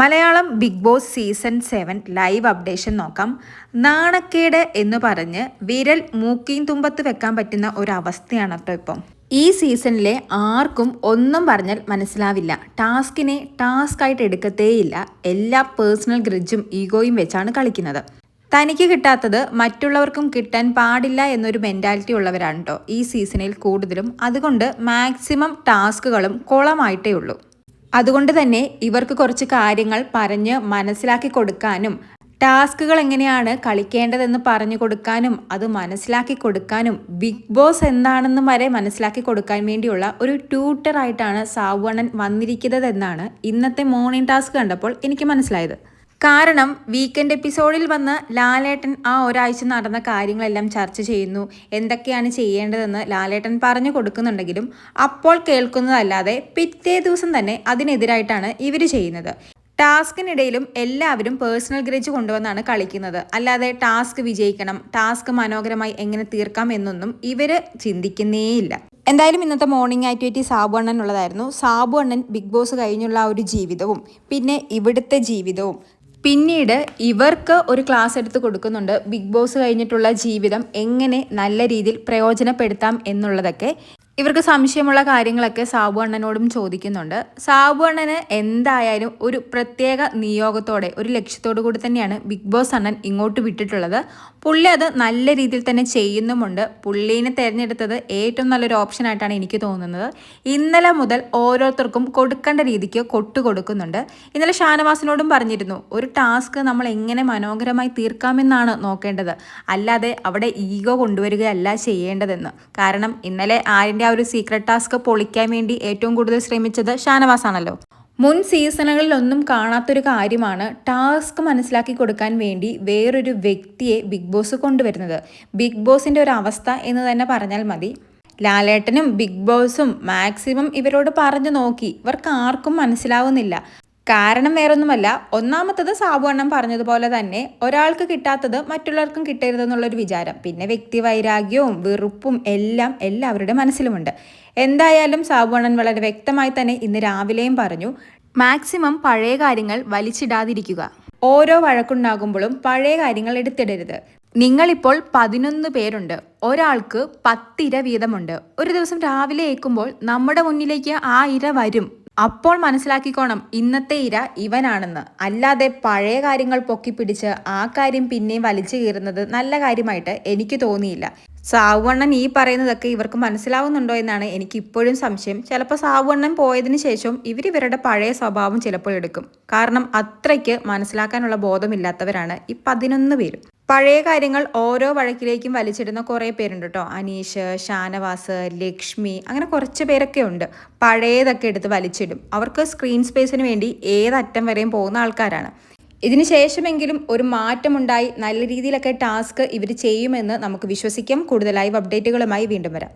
Malayalam Bigg Boss season seven live updation നോക്കാം. നാണക്കേട് എന്ന് പറഞ്ഞ് വിരൽ മൂക്കിയും തുമ്പത്ത് വെക്കാൻ പറ്റുന്ന ഒരു അവസ്ഥയാണ് കേട്ടോ ഇപ്പം. ഈ സീസണിലെ ആർക്കും ഒന്നും പറഞ്ഞാൽ മനസ്സിലാവില്ല. ടാസ്കിനെ ടാസ്ക് ആയിട്ട് എടുക്കത്തേയില്ല. എല്ലാ പേഴ്സണൽ ഗ്രിഡ്ജും ഈഗോയും വെച്ചാണ് കളിക്കുന്നത്. തനിക്ക് കിട്ടാത്തത് മറ്റുള്ളവർക്കും കിട്ടാൻ പാടില്ല എന്നൊരു മെന്റാലിറ്റി ഉള്ളവരാണ് കേട്ടോ ഈ സീസണിൽ കൂടുതലും. അതുകൊണ്ട് മാക്സിമം ടാസ്കുകളും കുളമായിട്ടേ ഉള്ളൂ. അതുകൊണ്ട് തന്നെ ഇവർക്ക് കുറച്ച് കാര്യങ്ങൾ പറഞ്ഞ് മനസ്സിലാക്കി കൊടുക്കാനും ടാസ്കുകൾ എങ്ങനെയാണ് കളിക്കേണ്ടതെന്ന് പറഞ്ഞു കൊടുക്കാനും അത് മനസ്സിലാക്കി കൊടുക്കാനും ബിഗ് ബോസ് എന്താണെന്ന് വരെ മനസ്സിലാക്കി കൊടുക്കാൻ വേണ്ടിയുള്ള ഒരു ട്യൂട്ടറായിട്ടാണ് സാവണ്ണൻ വന്നിരിക്കുന്നതെന്നാണ് ഇന്നത്തെ മോർണിംഗ് ടാസ്ക് കണ്ടപ്പോൾ എനിക്ക് മനസ്സിലായത്. കാരണം വീക്കെൻഡ് എപ്പിസോഡിൽ വന്ന് ലാലേട്ടൻ ആ ഒരാഴ്ച നടന്ന കാര്യങ്ങളെല്ലാം ചർച്ച ചെയ്യുന്നു. എന്തൊക്കെയാണ് ചെയ്യേണ്ടതെന്ന് ലാലേട്ടൻ പറഞ്ഞു കൊടുക്കുന്നുണ്ടെങ്കിലും അപ്പോൾ കേൾക്കുന്നതല്ലാതെ പിറ്റേ ദിവസം തന്നെ അതിനെതിരായിട്ടാണ് ഇവർ ചെയ്യുന്നത്. ടാസ്കിനിടയിലും എല്ലാവരും പേഴ്സണൽ ഗ്രേജ് കൊണ്ടുവന്നാണ് കളിക്കുന്നത്. അല്ലാതെ ടാസ്ക് വിജയിക്കണം ടാസ്ക് മനോഹരമായി എങ്ങനെ തീർക്കാം എന്നൊന്നും ഇവർ ചിന്തിക്കുന്നേയില്ല. എന്തായാലും ഇന്നത്തെ മോർണിംഗ് ആക്ടിവിറ്റി സാബു അണ്ണൻ ഉള്ളതായിരുന്നു. സാബു അണ്ണൻ ബിഗ് ബോസ് കഴിഞ്ഞുള്ള ആ ഒരു ജീവിതവും പിന്നെ ഇവിടുത്തെ ജീവിതവും പിന്നീട് ഇവർക്ക് ഒരു ക്ലാസ് എടുത്ത് കൊടുക്കുന്നുണ്ട്. ബിഗ് ബോസ് കഴിഞ്ഞിട്ടുള്ള ജീവിതം എങ്ങനെ നല്ല രീതിയിൽ പ്രയോജനപ്പെടുത്താം എന്നുള്ളതൊക്കെ ഇവർക്ക് സംശയമുള്ള കാര്യങ്ങളൊക്കെ സാബു അണ്ണനോടും ചോദിക്കുന്നുണ്ട്. സാബു അണ്ണന് എന്തായാലും ഒരു പ്രത്യേക നിയോഗത്തോടെ ഒരു ലക്ഷ്യത്തോടു കൂടി തന്നെയാണ് ബിഗ് ബോസ് അണ്ണൻ ഇങ്ങോട്ട് വിട്ടിട്ടുള്ളത്. പുള്ളി അത് നല്ല രീതിയിൽ തന്നെ ചെയ്യുന്നുമുണ്ട്. പുള്ളീനെ തിരഞ്ഞെടുത്തത് ഏറ്റവും നല്ലൊരു ഓപ്ഷൻ ആയിട്ടാണ് എനിക്ക് തോന്നുന്നത്. ഇന്നലെ മുതൽ ഓരോരുത്തർക്കും കൊടുക്കേണ്ട രീതിക്ക് കൊട്ടു കൊടുക്കുന്നുണ്ട്. ഇന്നലെ ഷാനവാസിനോടും പറഞ്ഞിരുന്നു ഒരു ടാസ്ക് നമ്മൾ എങ്ങനെ മനോഹരമായി തീർക്കാമെന്നാണ് നോക്കേണ്ടത്. അല്ലാതെ അവിടെ ഈഗോ കൊണ്ടുവരികയല്ല ചെയ്യേണ്ടതെന്ന്. കാരണം ഇന്നലെ ആരിന്റെ ആ ഒരു സീക്രട്ട് ടാസ്ക് പൊളിക്കാൻ വേണ്ടി ഏറ്റവും കൂടുതൽ ശ്രമിച്ചത് ഷാനവാസ് ആണല്ലോ മുൻ സീസണുകളിലൊന്നും കാണാത്തൊരു കാര്യമാണ് ടാസ്ക് മനസ്സിലാക്കി കൊടുക്കാൻ വേണ്ടി വേറൊരു വ്യക്തിയെ ബിഗ് ബോസ് കൊണ്ടുവരുന്നത്. ബിഗ് ബോസിന്റെ ഒരു അവസ്ഥ എന്ന് തന്നെ പറഞ്ഞാൽ മതി. ലാലേട്ടനും ബിഗ് ബോസും മാക്സിമം ഇവരോട് പറഞ്ഞു നോക്കി. ഇവർക്ക് ആർക്കും മനസ്സിലാവുന്നില്ല. കാരണം വേറൊന്നുമല്ല ഒന്നാമത്തത് സാബുവണ്ണം പറഞ്ഞതുപോലെ തന്നെ ഒരാൾക്ക് കിട്ടാത്തത് മറ്റുള്ളവർക്കും കിട്ടരുതെന്നുള്ളൊരു വിചാരം. പിന്നെ വ്യക്തി വൈരാഗ്യവും വെറുപ്പും എല്ലാം എല്ലാവരുടെ മനസ്സിലുമുണ്ട്. എന്തായാലും സാബുവണ്ണൻ വളരെ വ്യക്തമായി തന്നെ ഇന്ന് രാവിലെയും പറഞ്ഞു മാക്സിമം പഴയ കാര്യങ്ങൾ വലിച്ചിടാതിരിക്കുക. ഓരോ വഴക്കുണ്ടാകുമ്പോഴും പഴയ കാര്യങ്ങൾ എടുത്തിടരുത്. നിങ്ങളിപ്പോൾ പതിനൊന്ന് പേരുണ്ട്. ഒരാൾക്ക് പത്തിര വീതമുണ്ട്. ഒരു ദിവസം രാവിലെ ഏൽക്കുമ്പോൾ നമ്മുടെ മുന്നിലേക്ക് ആ ഇര വരും. അപ്പോൾ മനസ്സിലാക്കിക്കോണം ഇന്നത്തെ ഇര ഇവനാണെന്ന്. അല്ലാതെ പഴയ കാര്യങ്ങൾ പൊക്കി പിടിച്ച് ആ കാര്യം പിന്നെയും വലിച്ചു കീറുന്നത് നല്ല കാര്യമായിട്ട് എനിക്ക് തോന്നിയില്ല. സാവുവണ്ണൻ ഈ പറയുന്നതൊക്കെ ഇവർക്ക് മനസ്സിലാവുന്നുണ്ടോ എന്നാണ് എനിക്ക് ഇപ്പോഴും സംശയം. ചിലപ്പോൾ സാവുവണ്ണൻ പോയതിനു ശേഷം ഇവർ പഴയ സ്വഭാവം ചിലപ്പോൾ എടുക്കും. കാരണം അത്രയ്ക്ക് മനസ്സിലാക്കാനുള്ള ബോധമില്ലാത്തവരാണ് ഈ പതിനൊന്ന് പേരും. പഴയ കാര്യങ്ങൾ ഓരോ വഴക്കിലേക്കും വലിച്ചിടുന്ന കുറേ പേരുണ്ട് കേട്ടോ. അനീഷ് ഷാനവാസ് ലക്ഷ്മി അങ്ങനെ കുറച്ച് പേരൊക്കെ ഉണ്ട്. പഴയതൊക്കെ എടുത്ത് വലിച്ചിടും. അവർക്ക് സ്ക്രീൻ സ്പേസിന് വേണ്ടി ഏതറ്റം വരെയും പോകുന്ന ആൾക്കാരാണ്. ഇതിന് ശേഷമെങ്കിലും ഒരു മാറ്റമുണ്ടായി നല്ല രീതിയിലൊക്കെ ടാസ്ക് ഇവർ ചെയ്യുമെന്ന് നമുക്ക് വിശ്വസിക്കാം. കൂടുതൽ ലൈവ് അപ്ഡേറ്റുകളുമായി വീണ്ടും വരാം.